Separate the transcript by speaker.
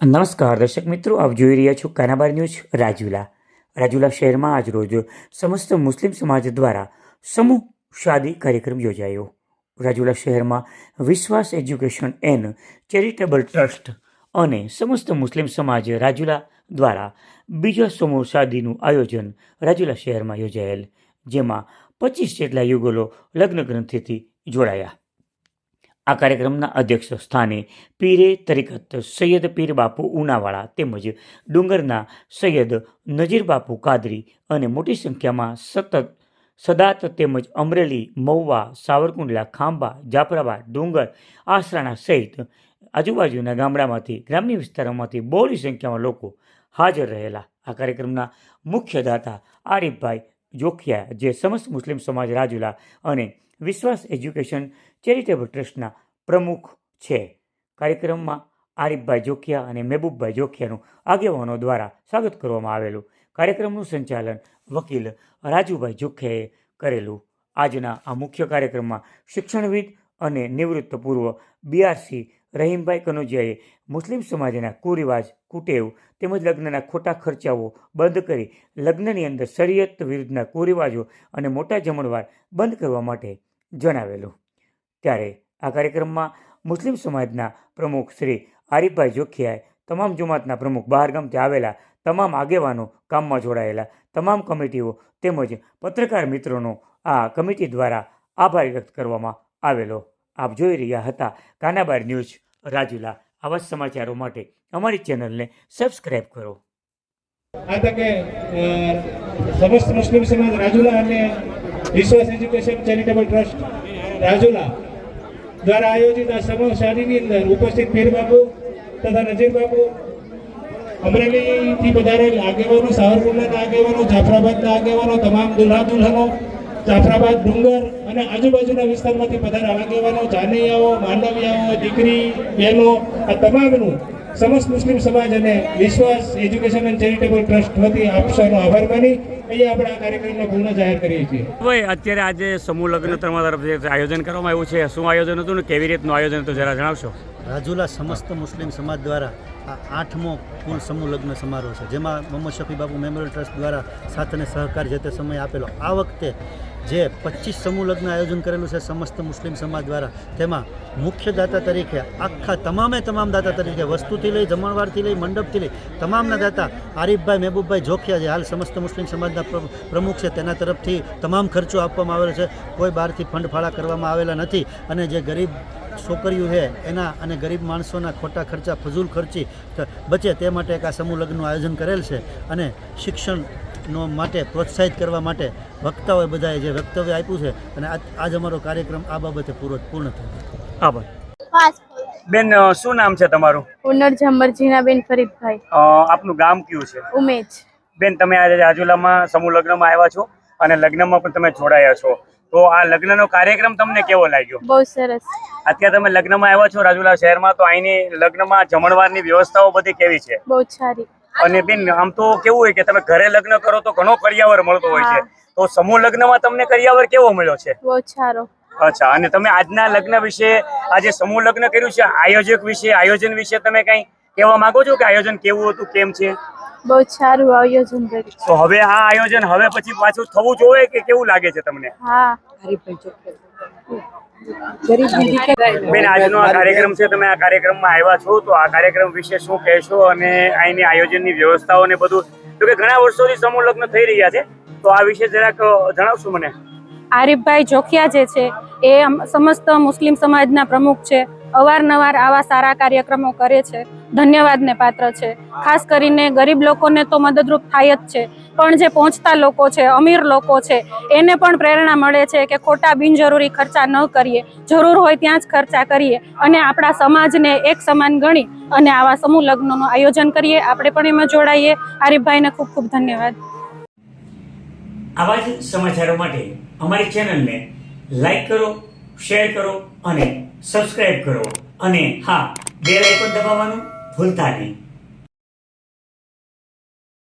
Speaker 1: નમસ્કાર, દર્શક મિત્રો, આપ જોઈ રહ્યા છો કાનાબાર ન્યૂઝ, રાજુલા. રાજુલા શહેરમાં આજરોજ સમસ્ત મુસ્લિમ સમાજ દ્વારા સમૂહ શાદી કાર્યક્રમ યોજાયો. રાજુલા શહેરમાં વિશ્વાસ એજ્યુકેશન એન્ડ ચેરિટેબલ ટ્રસ્ટ અને સમસ્ત મુસ્લિમ સમાજ રાજુલા દ્વારા બીજા સમૂહ શાદીનું આયોજન રાજુલા શહેરમાં યોજાયેલ, જેમાં પચીસ જેટલા યુગલો લગ્ન ગ્રંથિથી જોડાયા. આ કાર્યક્રમના અધ્યક્ષ સ્થાને પીરે તરીકત સૈયદ પીર બાપુ ઉનાવાળા તેમજ ડુંગરના સૈયદ નજીર બાપુ કાદરી અને મોટી સંખ્યામાં સતત સદાત તેમજ અમરેલી, મહુવા, સાવરકુંડલા, ખાંભા, જાફરાબાદ, ડુંગર આસરાણા સહિત આજુબાજુના ગામડામાંથી, ગ્રામ્ય વિસ્તારોમાંથી બહોળી સંખ્યામાં લોકો હાજર રહેલા. આ કાર્યક્રમના મુખ્ય દાતા આરીફભાઈ જોખિયા, જે સમસ્ત મુસ્લિમ સમાજ રાજુલા અને વિશ્વાસ એજ્યુકેશન ચેરિટેબલ ટ્રસ્ટના પ્રમુખ છે. કાર્યક્રમમાં આરીફભાઈ જોખિયા અને મહેબૂબભાઈ જોખિયાનું આગેવાનો દ્વારા સ્વાગત કરવામાં આવેલું. કાર્યક્રમનું સંચાલન વકીલ રાજુભાઈ જોખિયાએ કરેલું. આજના આ મુખ્ય કાર્યક્રમમાં શિક્ષણવિદ અને નિવૃત્ત પૂર્વ બીઆરસી રહીમભાઈ કનોજિયાએ મુસ્લિમ સમાજના કુરિવાજ, કુટેવ તેમજ લગ્નના ખોટા ખર્ચાઓ બંધ કરી લગ્નની અંદર શરીયત વિરુદ્ધના કુરિવાજો અને મોટા જમણવાર બંધ કરવા માટે જણાવેલું. ત્યારે આ કાર્યક્રમમાં મુસ્લિમ સમાજના પ્રમુખ શ્રી આરીફભાઈ જોખિયાએ તમામ જમાતના પ્રમુખ બહારગામથી આવેલા તમામ આગેવાનો કામમાં જોડાયેલા તમામ કમિટીઓ તેમજ પત્રકાર મિત્રોનો આ કમિટી દ્વારા આભાર વ્યક્ત કરવામાં આવેલો. આપ જોઈ રહ્યા હતા કાનાબાર ન્યૂઝ રાજુલા. આવા સમાચારો માટે અમારી ચેનલને સબસ્ક્રાઈબ કરો.
Speaker 2: આ તકે સમસ્ત મુસ્લિમ સમાજ રાજુલા અને વિશ્વાસ એજ્યુકેશન ચેરિટેબલ ટ્રસ્ટ રાજુલા દ્વારા આયોજિત આ સમૂહ શાળીની અંદર ઉપસ્થિત પીરબાબુ તથા નજીર બાપુ, અમરેલીથી પધારેલ આગેવાનો, સાવરકુંડલાના આગેવાનો, જાફરાબાદના આગેવાનો, તમામ દુલ્હા દુલ્હનો, જાફરાબાદ, ડુંગર અને આજુબાજુના વિસ્તારમાંથી પધારેલ આગેવાનો, જાનૈયાઓ માનવિયાઓ દીકરી, બહેનો, આ તમામનું સમસ્ત મુસ્લિમ સમાજ અને વિશ્વાસ એજ્યુકેશન એન્ડ ચેરિટેબલ ટ્રસ્ટ વતી આપસાનો આભાર માની અહીંયા આપણે આ કાર્યક્રમને પૂર્ણ જાહેર કરીએ છીએ.
Speaker 3: ભાઈ અત્યારે આજે સમૂહ લગ્ન તમારા તરફથી આયોજન કરવામાં આવ્યું છે. શું આયોજન હતું ને કેવી રીતનું આયોજન હતું જરા જણાવશો?
Speaker 4: રાજુલા સમસ્ત મુસ્લિમ સમાજ દ્વારા આ આઠમો કુલ સમૂહ લગ્ન સમારોહ છે, જેમાં મોહમ્મદ શફી બાબુ મેમોરિયલ ટ્રસ્ટ દ્વારા સાથ અને સહકાર જે તે સમયે આપેલો. આ વખતે જે પચીસ સમૂહ લગ્ન આયોજન કરેલું છે સમસ્ત મુસ્લિમ સમાજ દ્વારા, તેમાં મુખ્ય દાતા તરીકે આખા તમામે તમામ દાતા તરીકે વસ્તુથી લઈ, જમણવારથી લઈ, મંડપથી લઈ, તમામના દાતા આરીફભાઈ, મહેબૂબભાઈ જોખિયા જે હાલ સમસ્ત મુસ્લિમ સમાજના પ્રમુખ છે, તેના તરફથી તમામ ખર્ચો આપવામાં આવેલો છે. કોઈ બહારથી ફંડ ફાળા કરવામાં આવેલા નથી અને જે ગરીબ છોકરીઓ છે એના અને ગરીબ માણસોના ખોટા ખર્ચા ફજૂલ ખર્ચી બચે તે માટે એક આ સમૂહ લગ્નનું આયોજન કરેલ છે અને શિક્ષણનો માટે પ્રોત્સાહિત કરવા માટે વક્તાઓએ બધાએ જે વક્તવ્ય આપ્યું છે અને આજ અમારો કાર્યક્રમ આ બાબતે પૂરો પૂર્ણ થયો.
Speaker 3: આભાર. બેન શું નામ છે તમારું?
Speaker 5: ઉનર ઝમરજીના બેન ફરીદભાઈ.
Speaker 3: આપનું ગામ કયું છે?
Speaker 5: ઉમેજ.
Speaker 3: બેન તમે આજે રાજુલામાં સમૂહ લગ્નમાં આવ્યા છો અને લગ્નમાં પણ તમે જોડાયા છો. તો આ લગ્નનો કાર્યક્રમ તમને કેવો લાગ્યો?
Speaker 5: બહુ સરસ.
Speaker 3: અત્યારે તમે લગ્નમાં આવ્યા છો રાજુલા શહેરમાં તો અહીંની લગ્નમાં જમણવારની વ્યવસ્થાઓ બધી કેવી છે?
Speaker 5: બહુ સારી.
Speaker 3: અને બેન આમ તો કેવું હોય કે તમે ઘરે લગ્ન કરો તો ઘણો કરિયાવર મળતો હોય છે. તો સમૂહ લગ્નમાં તમને કરિયાવર કેવો મળ્યો છે?
Speaker 5: બહુ સારો.
Speaker 3: અચ્છા અને તમે આજના લગ્ન વિશે આજે સમૂહ લગ્ન કર્યું છે આયોજક વિશે આયોજન વિશે તમે કઈ કહેવા માંગો છો કે આયોજન કેવું હતું કેમ છે?
Speaker 5: બહુ સારું આયોજન કર્યું
Speaker 3: તો હવે આ આયોજન હવે પછી પાછું થવું જોઈએ કે કેવું લાગે છે તમને?
Speaker 5: હા.
Speaker 3: બેન આજનો આ કાર્યક્રમ છે તમે આ કાર્યક્રમમાં આવ્યા છો તો આ કાર્યક્રમ વિશે શું કહેશો અને અહીંની આયોજનની વ્યવસ્થાઓ ને બધું? તો કે ઘણા વર્ષોથી સમૂહ લગ્ન થઈ રહ્યા છે તો આ વિશે જરાક જણાવશો મને?
Speaker 6: આરીફભાઈ જોખિયા જે છે એ સમસ્ત મુસ્લિમ સમાજના પ્રમુખ છે અવારનવાર આવા સારા કાર્યક્રમો કરે છે. ધન્યવાદને પાત્ર છે. ખાસ કરીને ગરીબ લોકોને તો મદદરૂપ થાય જ છે. પણ જે પહોંચતા લોકો છે, અમીર લોકો છે, એને પણ પ્રેરણા મળે છે કે ખોટા બિનજરૂરી ખર્ચા ન કરીએ. જરૂર હોય ત્યાં જ ખર્ચા કરીએ અને આપણા સમાજને એક સમાન ગણી અને આવા સમૂહ લગ્નનું આયોજન કરીએ. આપણે પણ એમાં જોડાઈએ. આરીફભાઈને ખૂબ ખૂબ ધન્યવાદ.
Speaker 1: આવા જ સમાચારો માટે અમારી ચેનલને લાઈક કરો, શેર કરો અને સબસ્ક્રાઈબ કરો. અને હા, બેલ આઇકોન દબાવવાનું ભૂલતા નહીં.